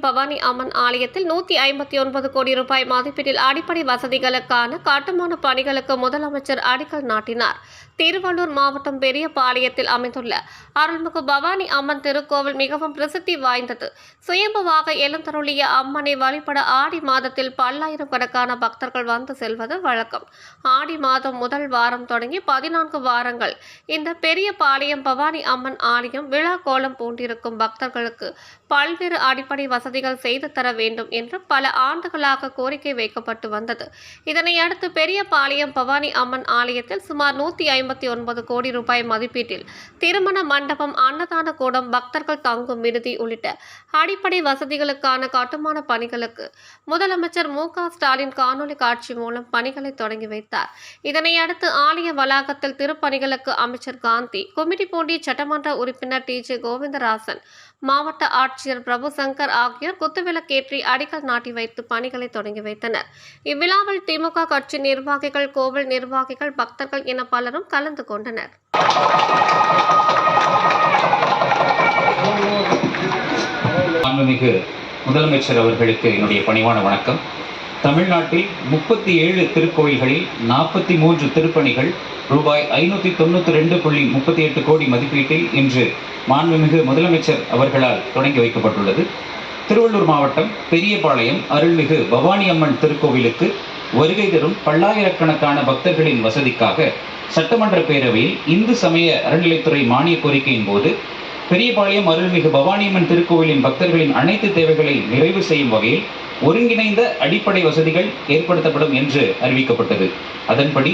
பவானி அம்மன் ஆலயத்தில் நூற்றி ஐம்பத்தி ஒன்பது கோடி ரூபாய் மதிப்பீட்டில் அடிப்படை வசதிகளுக்கான கட்டுமான பணிகளுக்கு முதலமைச்சர் அடிக்கல் நாட்டினார். திருவள்ளூர் மாவட்டம் பெரியபாளையத்தில் அமைந்துள்ள அருள்மிகு பவானி அம்மன் திருக்கோவில் மிகவும் பிரசித்தி வாய்ந்தது. சுயம்புவாக எழுந்தருளிய அம்மனை வழிபட ஆடி மாதத்தில் பல்லாயிரக்கணக்கான பக்தர்கள் வந்து செல்வது வழக்கம். ஆடி மாதம் முதல் வாரம் தொடங்கி பதினான்கு வாரங்கள் இந்த பெரிய பாளையம் பவானி அம்மன் ஆலயம் விழா கோலம் பூண்டிருக்கும் பக்தர்களுக்கு பல்வேறு அடிப்படை வசதிகள் செய்து தர வேண்டும் என்று பல ஆண்டுகளாக கோரிக்கை வைக்கப்பட்டு வந்தது. இதனை அடுத்து பெரிய பாளையம் பவானி அம்மன் ஆலயத்தில் சுமார் நூற்றி ஐம்பத்தி ஒன்பது கோடி ரூபாய் மதிப்பீட்டில் திருமண மண்டபம் அன்னதான கூடம் பக்தர்கள் தங்கும் விடுதி உள்ளிட்ட அடிப்படை வசதிகளுக்கான கட்டுமான பணிகளுக்கு முதலமைச்சர் மு க ஸ்டாலின் காணொலி காட்சி மூலம் பணிகளை தொடங்கி வைத்தார். இதனை அடுத்து ஆலய வளாகத்தில் திருப்பணிகளுக்கு அமைச்சர் காந்தி கும்மிடிப்பூண்டி சட்டமன்ற உறுப்பினர் டி ஜே கோவிந்தராசன் மாவட்ட ஆட்சியர் பிரபு சங்கர் ஆகியோர் குத்துவிளக்கேற்றி அடிக்கல் நாட்டி வைத்து பணிகளை தொடங்கி வைத்தனர். இவ்விழாவில் திமுக கட்சி நிர்வாகிகள் கோவில் நிர்வாகிகள் பக்தர்கள் என பலரும் கலந்து கொண்டனர். மாண்புமிகு முதலமைச்சர் அவர்களுக்கு என்னுடைய பணிவான வணக்கம். தமிழ்நாட்டில் முப்பத்தி ஏழு திருக்கோயில்களில் நாற்பத்தி மூன்று திருப்பணிகள் ரூபாய் ஐநூற்றி தொண்ணூற்றி ரெண்டு புள்ளி முப்பத்தி எட்டு கோடி மதிப்பீட்டில் இன்று மாண்புமிகு முதலமைச்சர் அவர்களால் தொடங்கி வைக்கப்பட்டுள்ளது. திருவள்ளூர் மாவட்டம் பெரியபாளையம் அருள்மிகு பவானி அம்மன் திருக்கோவிலுக்கு வருகை தரும் பல்லாயிரக்கணக்கான பக்தர்களின் வசதிக்காக சட்டமன்ற பேரவையில் இந்து சமய அறநிலைத்துறை மானிய கோரிக்கையின் போது பெரியபாளையம் அருள்மிகு பவானியம்மன் திருக்கோவிலின் பக்தர்களின் அனைத்து தேவைகளை நிறைவு செய்யும் வகையில் ஒருங்கிணைந்த அடிப்படை வசதிகள் ஏற்படுத்தப்படும் என்று அறிவிக்கப்பட்டது. அதன்படி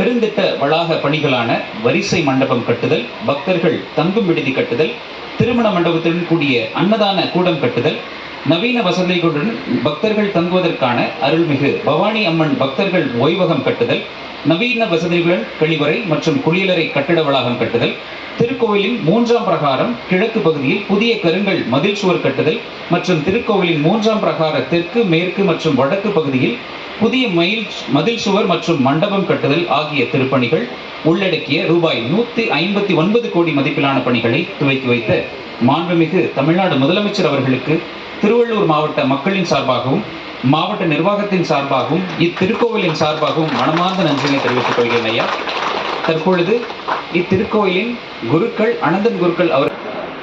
பெருந்திட்ட வளாக பணிகளான வரிசை மண்டபம் கட்டுதல் பக்தர்கள் தங்கும் விடுதி கட்டுதல் திருமண மண்டபத்துடன் கூடிய அன்னதான கூடம் கட்டுதல் நவீன வசதிகளுடன் பக்தர்கள் தங்குவதற்கான அருள்மிகு பவானி அம்மன் பக்தர்கள் ஓய்வகம் கட்டுதல் நவீன வசதிகளுடன் கழிவறை மற்றும் குளியலறை கட்டிட வளாகம் கட்டுதல் திருக்கோவிலின் மூன்றாம் பிரகாரம் கிழக்கு பகுதியில் புதிய கருங்கல் மதில் சுவர் கட்டுதல் மற்றும் திருக்கோவிலின் மூன்றாம் பிரகார தெற்கு மேற்கு மற்றும் வடக்கு பகுதியில் புதிய மயில் மதில் சுவர் மற்றும் மண்டபம் கட்டுதல் ஆகிய திருப்பணிகள் உள்ளடக்கிய ரூபாய் நூத்தி ஐம்பத்தி ஒன்பது கோடி மதிப்பிலான பணிகளை துவக்கி வைத்த மாண்புமிகு தமிழ்நாடு முதலமைச்சர் அவர்களுக்கு திருவள்ளூர் மாவட்ட மக்களின் சார்பாகவும் மாவட்ட நிர்வாகத்தின் சார்பாகவும் இத்திருக்கோவிலின் சார்பாகவும் மனமார்ந்த நன்றினை தெரிவித்துக் கொள்கிறேன் ஐயா. தற்பொழுது இத்திருக்கோயிலின் குருக்கள் அனந்தன் குருக்கள் அவர்